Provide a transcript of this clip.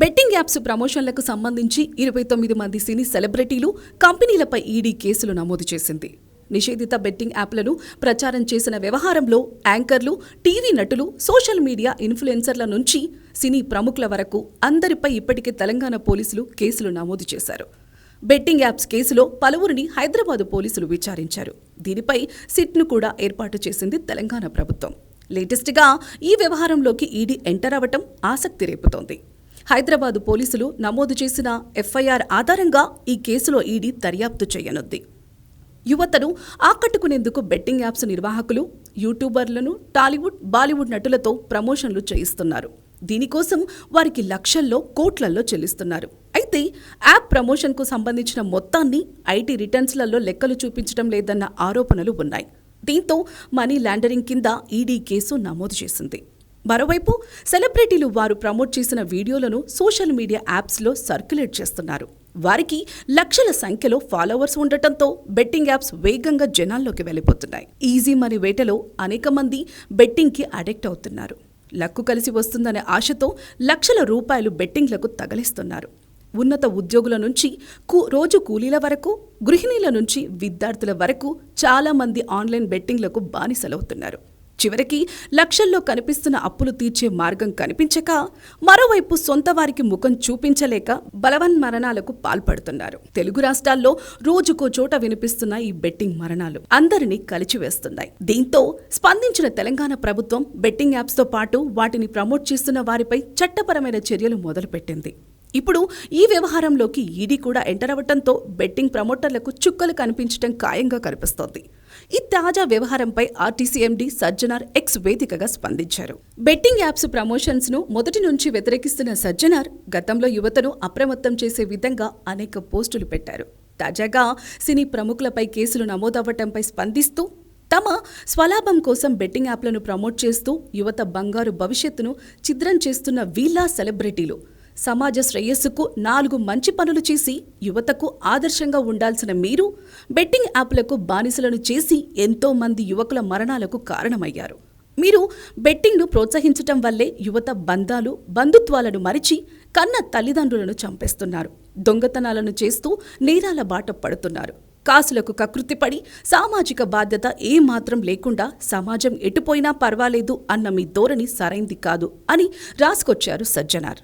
Betting apps ప్రమోషన్లకు సంబంధించి ఇరవై తొమ్మిది మంది సినీ సెలబ్రిటీలు కంపెనీలపై ఈడీ కేసులు నమోదు చేసింది. నిషేధిత బెట్టింగ్ యాప్లను ప్రచారం చేసిన వ్యవహారంలో యాంకర్లు టీవీ నటులు సోషల్ మీడియా ఇన్ఫ్లుయెన్సర్ల నుంచి సినీ ప్రముఖుల వరకు అందరిపై ఇప్పటికే తెలంగాణ పోలీసులు కేసులు నమోదు చేశారు. బెట్టింగ్ యాప్స్ కేసులో పలువురిని హైదరాబాద్ పోలీసులు విచారించారు. దీనిపై సిట్ను కూడా ఏర్పాటు చేసింది తెలంగాణ ప్రభుత్వం. లేటెస్ట్గా ఈ వ్యవహారంలోకి ఈడీ ఎంటర్ అవ్వటం ఆసక్తి రేపుతోంది. హైదరాబాదు పోలీసులు నమోదు చేసిన ఎఫ్ఐఆర్ ఆధారంగా ఈ కేసులో ఈడీ దర్యాప్తు చేయనుంది. యువతను ఆకట్టుకునేందుకు బెట్టింగ్ యాప్స్ నిర్వాహకులు యూట్యూబర్లను టాలీవుడ్ బాలీవుడ్ నటులతో ప్రమోషన్లు చేయిస్తున్నారు. దీనికోసం వారికి లక్షల్లో కోట్లల్లో చెల్లిస్తున్నారు. అయితే యాప్ ప్రమోషన్కు సంబంధించిన మొత్తాన్ని ఐటీ రిటర్న్స్లలో లెక్కలు చూపించడం లేదన్న ఆరోపణలు ఉన్నాయి. దీంతో మనీ లాండరింగ్ కింద ఈడీ కేసు నమోదు చేసింది. మరోవైపు సెలబ్రిటీలు వారు ప్రమోట్ చేసిన వీడియోలను సోషల్ మీడియా యాప్స్లో సర్క్యులేట్ చేస్తున్నారు. వారికి లక్షల సంఖ్యలో ఫాలోవర్స్ ఉండటంతో బెట్టింగ్ యాప్స్ వేగంగా జనాల్లోకి వెళ్ళిపోతున్నాయి. ఈజీ మనీ వేటలో అనేక మంది బెట్టింగ్కి అడిక్ట్ అవుతున్నారు. లక్కు కలిసి వస్తుందనే ఆశతో లక్షల రూపాయలు బెట్టింగ్లకు తగలిస్తున్నారు. ఉన్నత ఉద్యోగుల నుంచి కూ- రోజు కూలీల వరకు గృహిణీల నుంచి విద్యార్థుల వరకు చాలామంది ఆన్లైన్ బెట్టింగ్లకు బానిసలవుతున్నారు. చివరికి లక్షల్లో కనిపిస్తున్న అప్పులు తీర్చే మార్గం కనిపించక మరోవైపు సొంత వారికి ముఖం చూపించలేక బలవన్ మరణాలకు పాల్పడుతున్నారు. తెలుగు రాష్ట్రాల్లో రోజుకో చోట వినిపిస్తున్న ఈ బెట్టింగ్ మరణాలు అందరినీ కలిచివేస్తున్నాయి. దీంతో స్పందించిన తెలంగాణ ప్రభుత్వం బెట్టింగ్ యాప్స్తో పాటు వాటిని ప్రమోట్ చేస్తున్న వారిపై చట్టపరమైన చర్యలు మొదలుపెట్టింది. ఇప్పుడు ఈ వ్యవహారంలోకి ఈడీ కూడా ఎంటర్ అవ్వటంతో బెట్టింగ్ ప్రమోటర్లకు చుక్కలు కనిపించడం ఖాయంగా కనిపిస్తోంది. ఈ తాజా వ్యవహారంపై ఆర్టీసీ ఎండీ సజ్జనార్ ఎక్స్ వేదికగా స్పందించారు. బెట్టింగ్ యాప్స్ ప్రమోషన్స్ను మొదటి నుంచి వ్యతిరేకిస్తున్న సజ్జనార్ గతంలో యువతను అప్రమత్తం చేసే విధంగా అనేక పోస్టులు పెట్టారు. తాజాగా సినీ ప్రముఖులపై కేసులు నమోదవ్వటంపై స్పందిస్తూ తమ స్వలాభం కోసం బెట్టింగ్ యాప్లను ప్రమోట్ చేస్తూ యువత బంగారు భవిష్యత్తును ఛిద్రం చేస్తున్న వీళ్ళ సెలబ్రిటీలు సమాజ శ్రేయస్సుకు నాలుగు మంచి పనులు చేసి యువతకు ఆదర్శంగా ఉండాల్సిన మీరు బెట్టింగ్ యాప్లకు బానిసలను చేసి ఎంతో మంది యువకుల మరణాలకు కారణమయ్యారు. మీరు బెట్టింగ్ను ప్రోత్సహించటం వల్లే యువత బంధాలు బంధుత్వాలను మరిచి కన్న తల్లిదండ్రులను చంపేస్తున్నారు. దొంగతనాలను చేస్తూ నేరాల బాట పడుతున్నారు. కాసులకు కకృతిపడి సామాజిక బాధ్యత ఏమాత్రం లేకుండా సమాజం ఎటుపోయినా పర్వాలేదు అన్న మీ ధోరణి సరైంది కాదు అని రాసుకొచ్చారు సజ్జనార్.